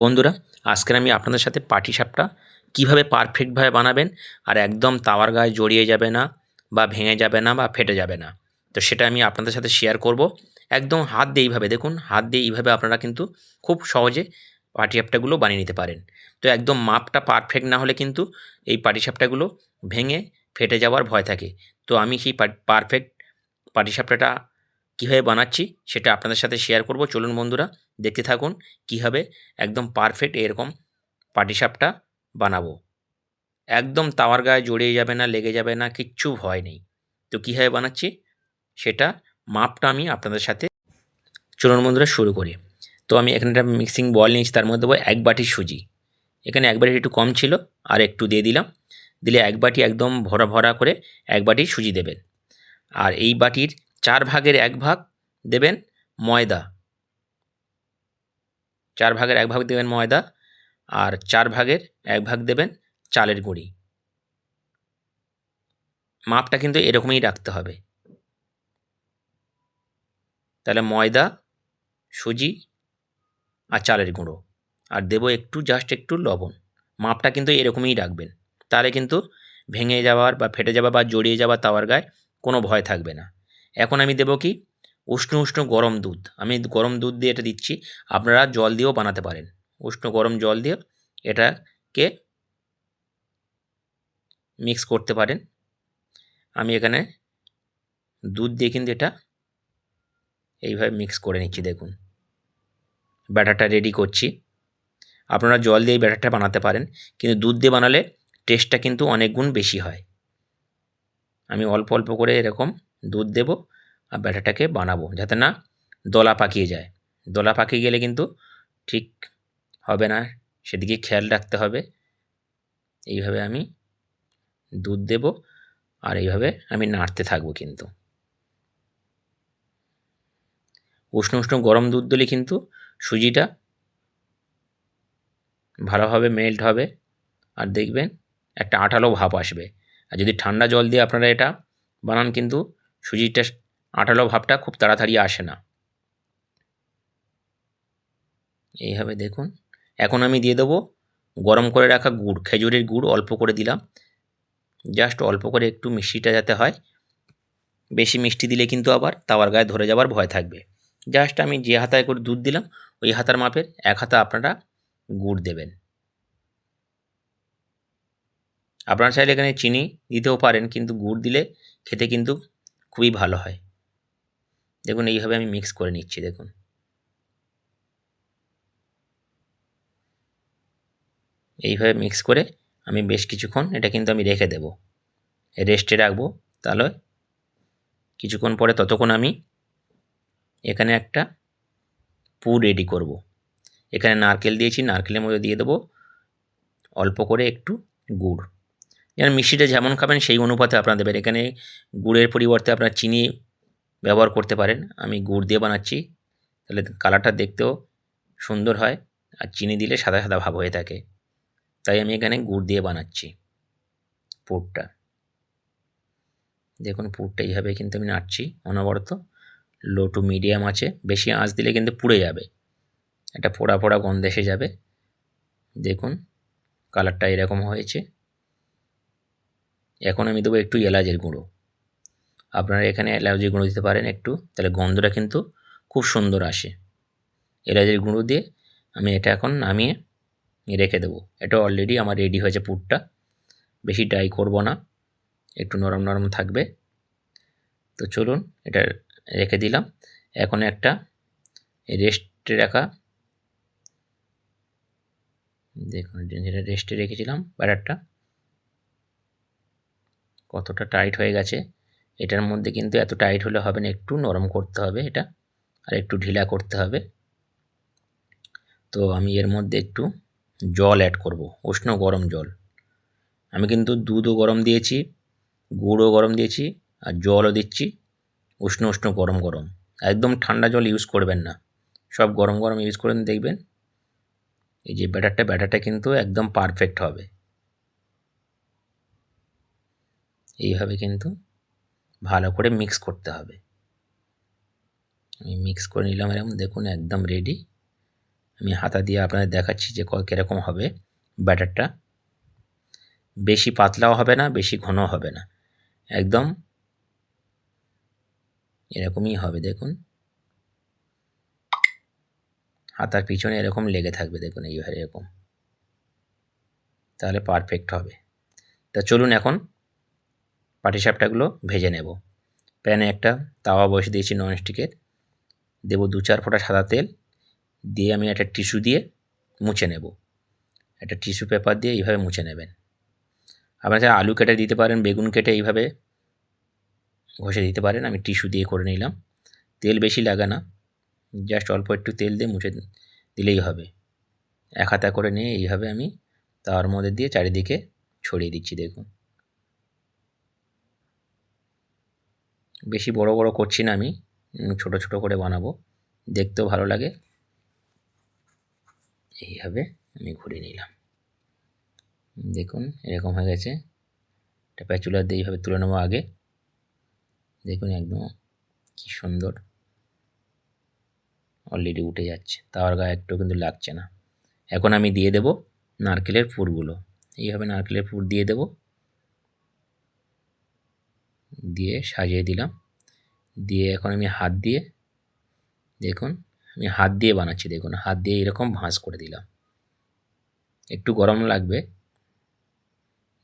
বন্ধুরা, আজকের আমি আপনাদের সাথে পাটিসাপটা কীভাবে পারফেক্টভাবে বানাবেন আর একদম তাওয়ার গায়ে জড়িয়ে যাবে না বা ভেঙে যাবে না বা ফেটে যাবে না। তো সেটা আমি আপনাদের সাথে শেয়ার করব। একদম হাত দিয়ে এইভাবে দেখুন, হাত দিয়ে এইভাবে আপনারা কিন্তু খুব সহজে পাটি সাপটাগুলো বানিয়ে নিতে পারেন। তো একদম মাপটা পারফেক্ট না হলে কিন্তু এই পাটিসাপটাগুলো ভেঙে ফেটে যাওয়ার ভয় থাকে। তো আমি সেই পারফেক্ট পাটিসাপটাটা কীভাবে বানাচ্ছি সেটা আপনাদের সাথে শেয়ার করব। চলুন বন্ধুরা দেখতে থাকুন কীভাবে একদম পারফেক্ট এরকম পাটিসাপটা বানাবো। একদম তাওয়ার গায়ে জড়িয়ে যাবে না, লেগে যাবে না, কিচ্ছু ভয় নেই। তো কীভাবে বানাচ্ছি? সেটা মাপটা আমি আপনাদের সাথে চলুন বন্ধুরা শুরু করি। তো আমি এখানে একটা মিক্সিং বল নিয়েছি, তার মধ্যে দেবো এক বাটি সুজি। এখানে এক বাটি একটু কম ছিল, আর একটু দিয়ে দিলাম। দিলে এক বাটি একদম ভরা ভরা করে এক বাটি সুজি দেবেন। আর এই বাটির চার ভাগের এক ভাগ দেবেন ময়দা। চার ভাগের এক ভাগ দেবেন ময়দা আর চার ভাগের এক ভাগ দেবেন চালের গুঁড়ি। মাপটা কিন্তু এরকমই রাখতে হবে। তাহলে ময়দা, সুজি আর চালের গুঁড়ো। আর দেবো একটু, জাস্ট একটু লবণ। মাপটা কিন্তু এরকমই রাখবেন। তাহলে কিন্তু ভেঙে যাওয়ার বা ফেটে যাওয়া বা জড়িয়ে যাওয়া তাওয়ার গায়ে কোনো ভয় থাকবে না। এখন আমি দেবো কি? উষ্ণ উষ্ণ গরম দুধ। আমি গরম দুধ দিয়ে এটা দিচ্ছি। আপনারা জল দিয়েও বানাতে পারেন। উষ্ণ গরম জল দিয়ে এটাকে মিক্স করতে পারেন। আমি এখানে দুধ দিয়ে কিন্তু এটা এইভাবে মিক্স করে নিচ্ছি, দেখুন। ব্যাটারটা রেডি করছি। আপনারা জল দিয়ে ব্যাটারটা বানাতে পারেন। কিন্তু দুধ দিয়ে বানালে টেস্টটা কিন্তু অনেক গুণ বেশি হয়। আমি অল্প অল্প করে এরকম দুধ দেব। আর ব্যাটারটাকে বানাবো যাতে না দলা পাকিয়ে যায়। দলা পাকিয়ে গেলে কিন্তু ঠিক হবে না, সেদিকে খেয়াল রাখতে হবে। এইভাবে আমি দুধ দেব আর এইভাবে আমি নাড়তে থাকব কিন্তু। উষ্ণ উষ্ণ গরম দুধ দিলে কিন্তু সুজিটা ভালোভাবে মেল্ট হবে আর দেখবেন একটা আঠালো ভাব আসবে। আর যদি ঠান্ডা জল দিয়ে আপনারা এটা বানান কিন্তু সুজিটা আঠালো ভাবটা খুব তাড়াতাড়ি আসে না। এইভাবে দেখুন। এখন আমি দিয়ে দেবো গরম করে রাখা গুড়, খেজুরের গুড় অল্প করে দিলাম। জাস্ট অল্প করে একটু মিষ্টিটা যাতে হয়। বেশি মিষ্টি দিলে কিন্তু আবার তাওয়ার গায়ে ধরে যাওয়ার ভয় থাকবে। জাস্ট আমি যে হাতায় করে দুধ দিলাম, ওই হাতার মাপের এক হাতা আপনারা গুড় দেবেন। আপনারা চাইলে এখানে চিনি দিতেও পারেন, কিন্তু গুড় দিলে খেতে কিন্তু খুবই ভালো হয়। দেখুন, এইভাবে আমি মিক্স করে নিচ্ছি, দেখুন। এইভাবে মিক্স করে আমি বেশ কিছুক্ষণ এটা কিন্তু আমি রেখে দেব। রেস্টে রাখব, তাহলে কিছুক্ষণ পরে ততক্ষণ আমি এখানে একটা পুর রেডি করব। এখানে নারকেল দিয়েছি, নারকেলের মধ্যে দিয়ে দেবো অল্প করে একটু গুড়। যেন মিষ্টিটা যেমন খাবেন, সেই অনুপাতে আপনারা দেবেন। এখানে গুড়ের পরিবর্তে আপনারা চিনি ব্যবহার করতে পারেন। আমি গুড় দিয়ে বানাচ্ছি। তাহলে কালারটা দেখতেও সুন্দর হয় আর চিনি দিলে সাদা সাদা ভাব হয়ে থাকে। তাই আমি এখানে গুড় দিয়ে বানাচ্ছি পুরটা। দেখুন পুরটা এইভাবে কিন্তু আমি নাড়ছি অনবরত। লো টু মিডিয়াম আছে। বেশি আঁচ দিলে কিন্তু পুড়ে যাবে। একটা পোড়া পোড়া গন্ধ এসে যাবে। দেখুন কালারটা এরকম হয়েছে। এখন আমি দেবো একটু এলাচের গুঁড়ো। আপনারা এখানে এলাচের গুঁড়ো দিতে পারেন একটু। তাহলে গন্ধটা কিন্তু খুব সুন্দর আসে। এলাচের গুঁড়ো দিয়ে আমি এটা এখন নামিয়ে রেখে দেবো। এটা অলরেডি আমার রেডি হয়েছে পুরটা। বেশি ড্রাই করব না। একটু নরম নরম থাকবে। তো চলুন, এটা রেখে দিলাম। এখন একটা রেস্টে রাখা। দেখুন, যেটা রেস্টে রেখেছিলাম, ব্যাটারটা কতটা টাইট হয়ে গেছে। এটার মধ্যে কিন্তু এত টাইট হলে হবে না, একটু নরম করতে হবে এটা আর একটু ঢিলা করতে হবে। তো আমি এর মধ্যে একটু জল অ্যাড করব, উষ্ণ গরম জল। আমি কিন্তু দুধও গরম দিয়েছি, গুড়ও গরম দিয়েছি আর জলও দিচ্ছি, উষ্ণ উষ্ণ গরম গরম। একদম ঠান্ডা জল ইউজ করবেন না, সব গরম গরম ইউজ করেন দেখবেন, এই যে ব্যাটারটা ব্যাটারটা কিন্তু একদম পারফেক্ট হবে। এইভাবে কিন্তু ভালো করে মিক্স করতে হবে। আমি মিক্স করে নিলাম এরকম, দেখুন একদম রেডি আমি হাতা দিয়ে আপনাদের দেখাচ্ছি যে কীরকম হবে ব্যাটারটা। বেশি পাতলাও হবে না, বেশি ঘনও হবে না। একদম এরকমই হবে, দেখুন। হাতার পিছনে এরকম লেগে থাকবে, দেখুন এইভাবে এরকম। তাহলে পারফেক্ট হবে। তা চলুন এখন পাটিসাপটাগুলো ভেজে নেব। প্যানে একটা তাওয়া বসে দিয়েছি ননস্টিকের। দেবো দু চার ফোঁটা সাদা তেল দিয়ে আমি একটা টিস্যু দিয়ে মুছে নেব। একটা টিস্যু পেপার দিয়ে এইভাবে মুছে নেবেন। আপনারা আলু কেটে দিতে পারেন, বেগুন কেটে এইভাবে ঘষে দিতে পারেন। আমি টিস্যু দিয়ে করে নিলাম। তেল বেশি লাগে না, জাস্ট অল্প একটু তেল দিয়ে মুছে দিলেই হবে। এক হাতা করে নিয়ে এইভাবে আমি তার মধ্যে দিয়ে চারিদিকে ছড়িয়ে দিচ্ছি, দেখুন। বেশি বড় বড় করছি না আমি ছোট ছোট করে বানাবো। দেখতেও ভালো লাগে। এইভাবে আমি ঘুরে নিলাম। দেখুন, এরকম হয়ে গেছে। এটা প্যাচুলার দিয়ে এইভাবে তুলে নেব আগে। দেখুন একদম কি সুন্দর। অলরেডি উঠে যাচ্ছে। তাওয়ার গায়ে একটু কিন্তু লাগছে না। এখন আমি দিয়ে দেব নারকেলের পুরগুলো। এইভাবে নারকেলের পুর দিয়ে দেব। দিয়ে সাজিয়ে দিলাম। দিয়ে এখন আমি হাত দিয়ে দেখুন, আমি হাত দিয়ে বানাচ্ছি, দেখুন, হাত দিয়ে এরকম ভাঁজ করে দিলাম। একটু গরম লাগবে।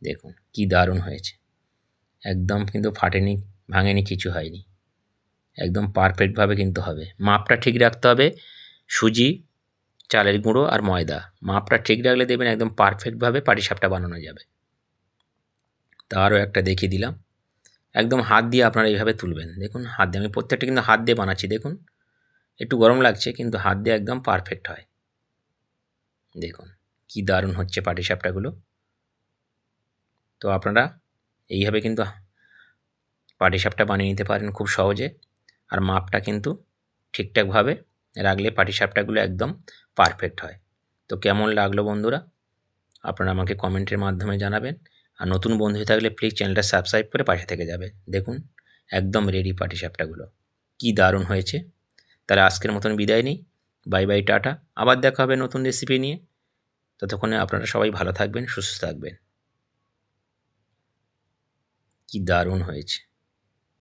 দেখুন, কি দারুণ হয়েছে। একদম কিন্তু ফাটেনি, ভাঙেনি, কিছু হয়নি। একদম পারফেক্টভাবে কিন্তু হবে। মাপটা ঠিক রাখতে হবে সুজি, চালের গুঁড়ো আর ময়দা। মাপটা ঠিক রাখলে দেবেন একদম পারফেক্টভাবে পাটিসাপটা বানানো যাবে। তা আরও একটা দেখিয়ে দিলাম। একদম হাত দিয়ে আপনারা এইভাবে তুলবেন। দেখুন, হাত দিয়ে আমি প্রত্যেকটা কিন্তু হাত দিয়ে বানাচ্ছি, দেখুন। একটু গরম লাগছে, কিন্তু হাত দিয়ে একদম পারফেক্ট হয়। দেখুন, কি দারুণ হচ্ছে পাটিসাপটাগুলো। তো আপনারা এইভাবে কিন্তু পাটিসাপটা বানিয়ে নিতে পারেন খুব সহজে। আর মাপটা কিন্তু ঠিকঠাকভাবে রাখলে পাটিসাপটাগুলো একদম পারফেক্ট হয়। তো কেমন লাগল বন্ধুরা? আপনারা আমাকে কমেন্টের মাধ্যমে জানাবেন। আর নতুন বন্ধু হয়ে থাকলে প্লিজ চ্যানেলটা সাবস্ক্রাইব করে পাশে থেকে যাবে। দেখুন, একদম রেডি পার্টি সাপটাগুলো। কি দারুণ হয়েছে। তাহলে আজকের মতন বিদায় নেই। Bye bye tata. আবার দেখা হবে নতুন রেসিপি নিয়ে। ততক্ষণে আপনারা সবাই ভালো থাকবেন, সুস্থ থাকবেন। কি দারুণ হয়েছে।